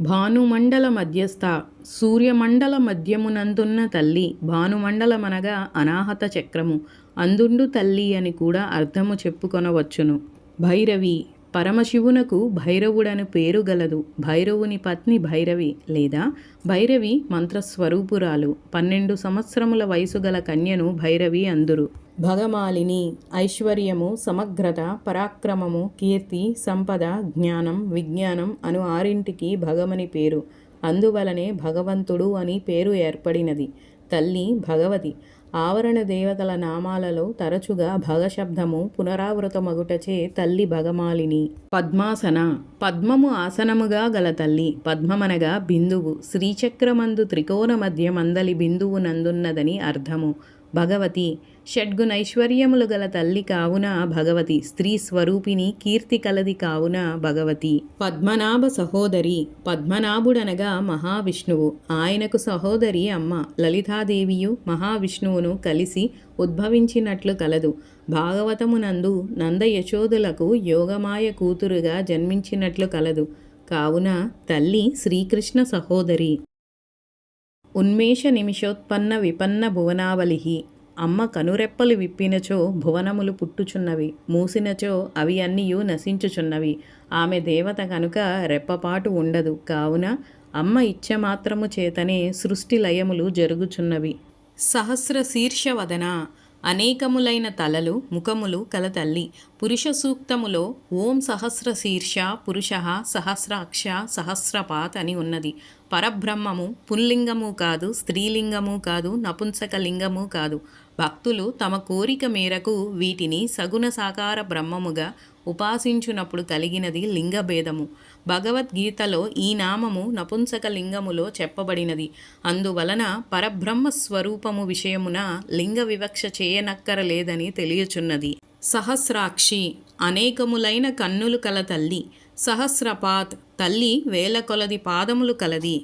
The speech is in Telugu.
భానుమండల మధ్యస్థ సూర్యమండల మధ్యమునందున్న తల్లి భానుమండలమనగా అనాహత చక్రము అందుండు తల్లి అని కూడా అర్థము చెప్పుకొనవచ్చును. భైరవి పరమశివునకు భైరవుడను పేరు గలదు. భైరవుని పత్ని భైరవి లేదా భైరవి మంత్రస్వరూపురాలు. పన్నెండు సంవత్సరముల వయసు గల కన్యను భైరవి అందురు. భగమాలిని ఐశ్వర్యము సమగ్రత పరాక్రమము కీర్తి సంపద జ్ఞానం విజ్ఞానం అను ఆరింటికి భగమని పేరు. అందువలనే భగవంతుడు అని పేరు ఏర్పడినది. తల్లి భగవతి. ఆవరణ దేవతల నామాలలో తరచుగా భగశబ్దము పునరావృతమగుటచే తల్లి భగమాలిని. పద్మాసన. పద్మము ఆసనముగా గల తల్లి పద్మమనగా బిందువు. శ్రీచక్రమందు త్రికోణ మధ్య మందలి బిందువు నందున్నదని అర్థము. భగవతి. షడ్గుణైశ్వర్యములు గల తల్లి కావున భగవతి స్త్రీ స్వరూపిణి కీర్తి కలది కావున భగవతి. పద్మనాభ సహోదరి పద్మనాభుడనగా మహావిష్ణువు. ఆయనకు సహోదరి అమ్మ లలితాదేవియు మహావిష్ణువును కలిసి ఉద్భవించినట్లు కలదు. భాగవతమునందు నంద యశోదులకు యోగమాయ కూతురుగా జన్మించినట్లు కలదు. కావున తల్లి శ్రీకృష్ణ సహోదరి. ఉన్మేష నిమిషోత్పన్న విపన్న భువనావలిహి అమ్మ కనురెప్పలు విప్పినచో భువనములు పుట్టుచున్నవి మూసినచో అవి అన్నీయు నశించుచున్నవి. ఆమె దేవత కనుక రెప్పపాటు ఉండదు. కావున అమ్మ ఇచ్చ మాత్రము చేతనే సృష్టి లయములు జరుగుచున్నవి. సహస్ర శీర్షవదన. అనేకములైన తలలు ముఖములు కల తల్లి. పురుష సూక్తములో ఓం సహస్ర శీర్ష పురుష సహస్రాక్ష సహస్రపాత్ అని ఉన్నది. పరబ్రహ్మము పుల్లింగము కాదు స్త్రీలింగము కాదు నపుంసక లింగము కాదు. భక్తులు తమ కోరిక మేరకు వీటిని సగుణ సాకార బ్రహ్మముగా ఉపాసించునప్పుడు కలిగినది లింగభేదము. భగవద్గీతలో ఈ నామము నపుంసక లింగములో చెప్పబడినది. అందువలన పరబ్రహ్మ స్వరూపము విషయమున లింగ వివక్ష చేయనక్కరలేదని తెలియచున్నది. సహస్రాక్షి అనేకములైన కన్నులు కల తల్లి సహస్రపాత్ తల్లి వేల కొలది పాదములు కలది.